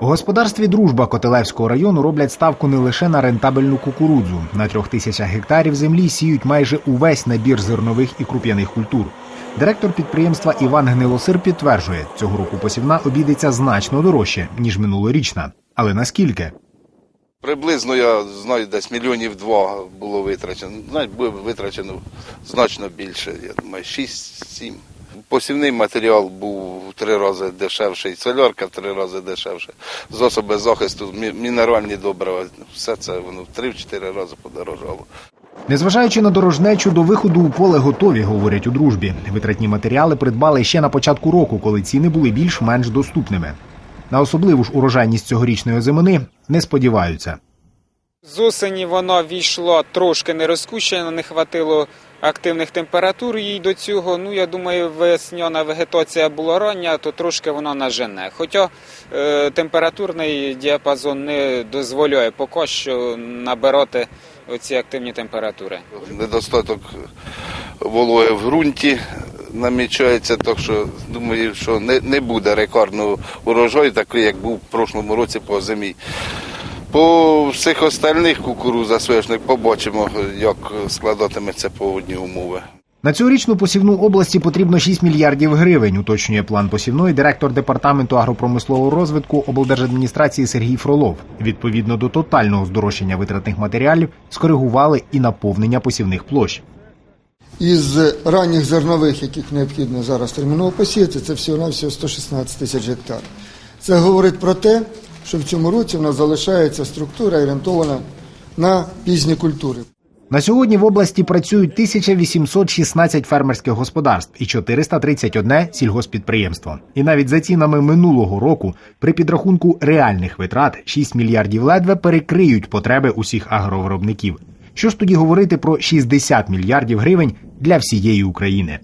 У господарстві Дружба Котелевського району роблять ставку не лише на рентабельну кукурудзу. На трьох тисячах гектарів землі сіють майже увесь набір зернових і круп'яних культур. Директор підприємства Іван Гнилосир підтверджує, цього року посівна обійдеться значно дорожче ніж минулорічна. Але наскільки? Приблизно я знаю, десь мільйонів два було витрачено. Навіть витрачено значно більше, я думаю, 6-7. Посівний матеріал був в три рази дешевший, солярка в три рази дешевше. Засоби захисту, мінеральні добрива, все це воно в 3-4 рази подорожало. Незважаючи на дорожнечу, до виходу у поле готові, говорять у дружбі. Витратні матеріали придбали ще на початку року, коли ціни були більш-менш доступними. На особливу ж урожайність цьогорічної зимини не сподіваються. З осені воно війшло трошки не розкущено, не хватило активних температур їй до цього. Ну, я думаю, весняна вегетація була рання, то трошки воно нажене. Хоча е, температурний діапазон не дозволяє поки що набирати оці активні температури. Недостаток вологи в ґрунті намічається, так що думаю, що не, не буде рекордного урожаю, такий, як був в прошлому році по зимі. По всіх остальних кукуруза соняшник побачимо, як складатиметься погодні умови. На цьогорічну посівну області потрібно 6 мільярдів гривень, уточнює план посівної директор департаменту агропромислового розвитку облдержадміністрації Сергій Фролов. Відповідно до тотального здорожчання витратних матеріалів скоригували і наповнення посівних площ. Із ранніх зернових, яких необхідно зараз терміново посіяти, це всього-навсього 116 тисяч гектар. Це говорить про те, що в цьому році в нас залишається структура орієнтована на пізні культури. На сьогодні в області працюють 1816 фермерських господарств і 431 сільгоспідприємство. І навіть за цінами минулого року при підрахунку реальних витрат 6 мільярдів ледве перекриють потреби усіх агровиробників. Що ж тоді говорити про 60 мільярдів гривень для всієї України?